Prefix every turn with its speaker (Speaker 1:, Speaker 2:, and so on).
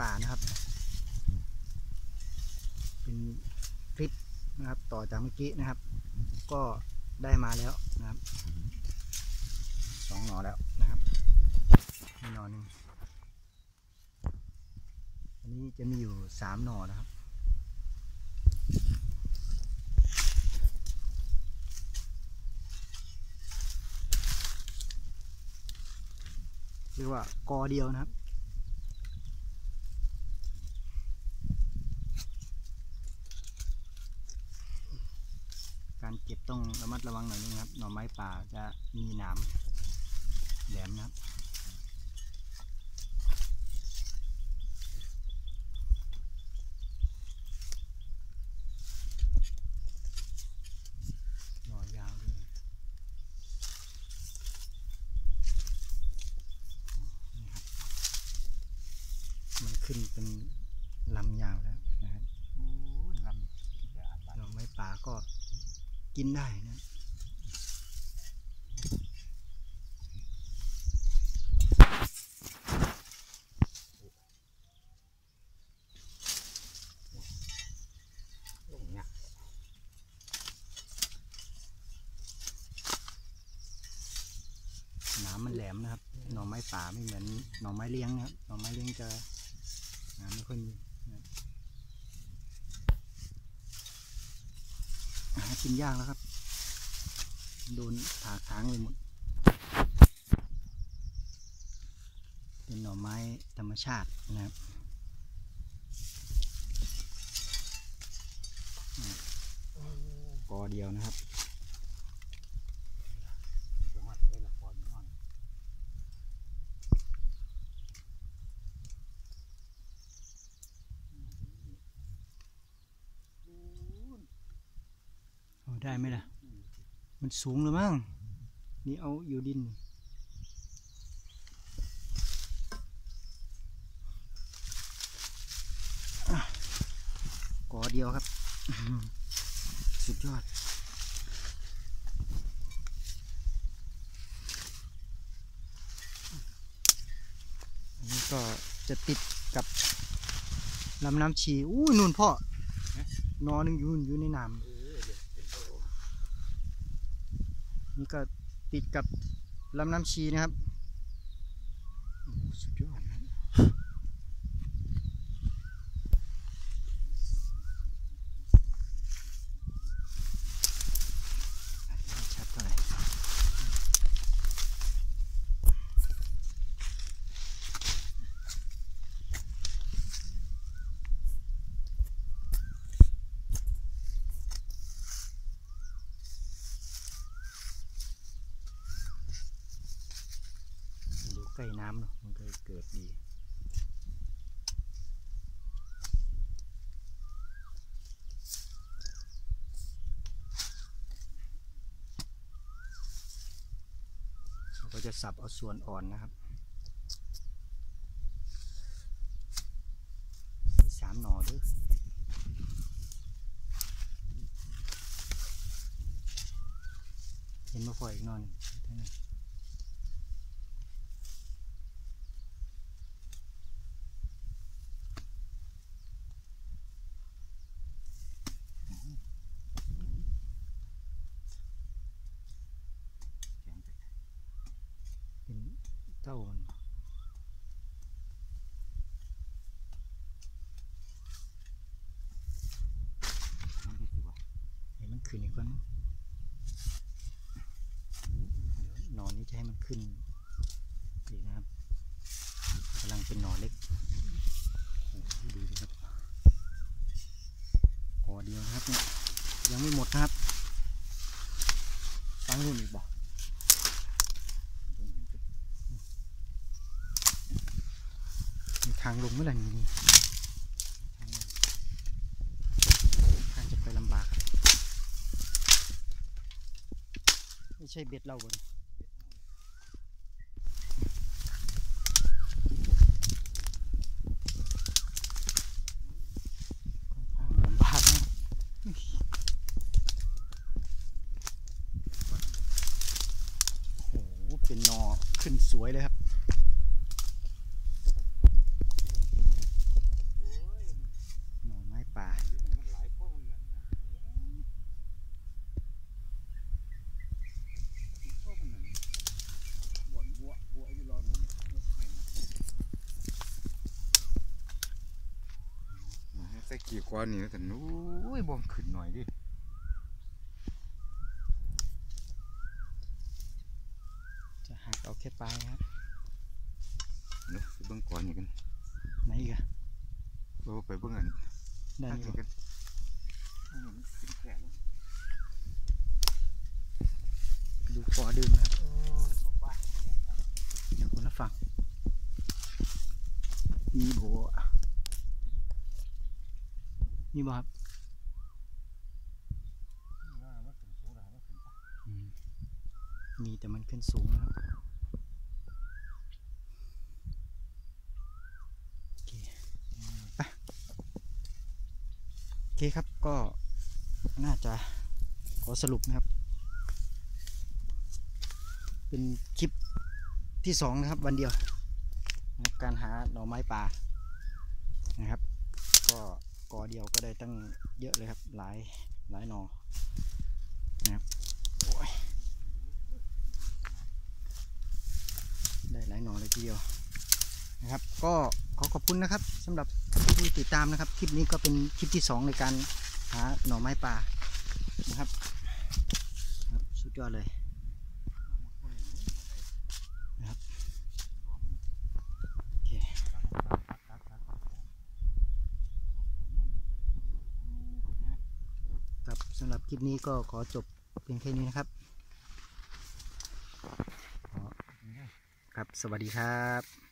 Speaker 1: ป่านะครับ เป็นคลิปนะครับต่อจากเมื่อกี้นะครับ ก็ได้มาแล้วนะครับสองหน่อแล้วนะครับนี่หน่อหนึ่งอันนี้จะมีอยู่สามหน่อนะครับเรียกว่ากอเดียวนะครับ การเก็บต้องระ มัดระวังหน่อยนึงครับ หน่อไม้ป่าจะมีหนามแหลมนะครับหน่อยาวด้วยนี่ครับมันขึ้นเป็นลำยาวแล้วนะครับ
Speaker 2: โอ้ยลำอย่าอัน
Speaker 1: หน่อไม้ป่าก็กินได้นะ
Speaker 2: ลงเนี่ย
Speaker 1: หนามมันแหลมนะครับ หน่อไม้ป่าไม่เหมือนหน่อไม้เลี้ยงนะครับหน่อไม้เลี้ยงจะนามไม่ค่อยมีหากินยากแล้วครับ โดนถากถางไปหมด เป็นหน่อไม้ธรรมชาตินะครับกอเดียวนะครับ
Speaker 2: จังหวัดเอละครนอน
Speaker 1: เอา ได้ไหมล่ะ มันสูงเลยมั้งนี่เอาอยู่ดินอะกอเดียวครับ สุดยอดอันนี้ก็จะติดกับลำน้ำชีอู้ยนู่นพ่อนอหนึ่งอยู่นู่นอยู่ในน้ำ
Speaker 2: เออเดี๋ยวเป็นโต
Speaker 1: นี่ก็ติดกับลำน้ำชีนะครับสุดยอดนะครับอาจจะไม่ชัดเท่าไหร่มันอยู่ ใกล้น้ำเนอะมันก็เลยเกิดดีเราก็จะสับเอาส่วนอ่อนนะครับมีสามหน่อด้วยเห็นมาพออีกนอนงเท่านั้นเป็น เต้ามันให้มันขึ้นอีกก่อนเดี๋ยวหนอนนี้จะให้มันขึ้นอีกนะครับกำลังเป็นหนอนเล็กโอ้ดูดิครับกอเดียวนะครับเนี่ยยังไม่หมดนะครับฟังรุ่นอีกบ่างลงเมื่อไหร่นี่ทางจะไปลำบากไม่ใช่เบ็ดเราบนค่อนข้างลำบากนะโอ้โหเป็นนอขึ้นสวยเลยครับ
Speaker 3: กี่ก้อนนี่นะแต่นู้ยบ่มขึ้นหน่อยดิ
Speaker 1: จะหักเอาแค่ปลายนะครับ
Speaker 3: เนาะไปเบิ่งก้อนนี่กัน
Speaker 1: ไหนอีกอะ
Speaker 3: เออไปเบิ่งอัน
Speaker 1: ด้าน
Speaker 3: อัน
Speaker 1: นี้
Speaker 3: นี้
Speaker 1: บ่
Speaker 3: กันอันนี้มันขึ้นแค่ลง
Speaker 1: ดูปอดื่มนะครับ
Speaker 2: โอ้ยขอบบ้านเนี่ย
Speaker 1: จากคนละฝั่งมีโบ อะมีบ่ครับ
Speaker 2: ว่ามันขึ้นสูงแล้วมันขึ้นไป
Speaker 1: อืมมีแต่มันขึ้นสูงนะครับโอเคไปโอเคครับก็น่าจะขอสรุปนะครับ เป็นคลิปที่สองนะครับวันเดียวนะครับการหาหน่อไม้ป่านะครับ ก็ กอเดียวก็ได้ตั้งเยอะเลยครับ หลายหลายหนอนะครับโอ้ยได้หลายหนอเลยทีเดียวนะครับ ก็ขอขอบคุณนะครับสำหรับที่ติดตามนะครับ คลิปนี้ก็เป็นคลิปที่สองในการหาหน่อไม้ป่านะครับครับสุดยอดเลย โอเคครับ สำหรับคลิปนี้ก็ขอจบเพียงแค่นี้นะครับครับ สวัสดีครับ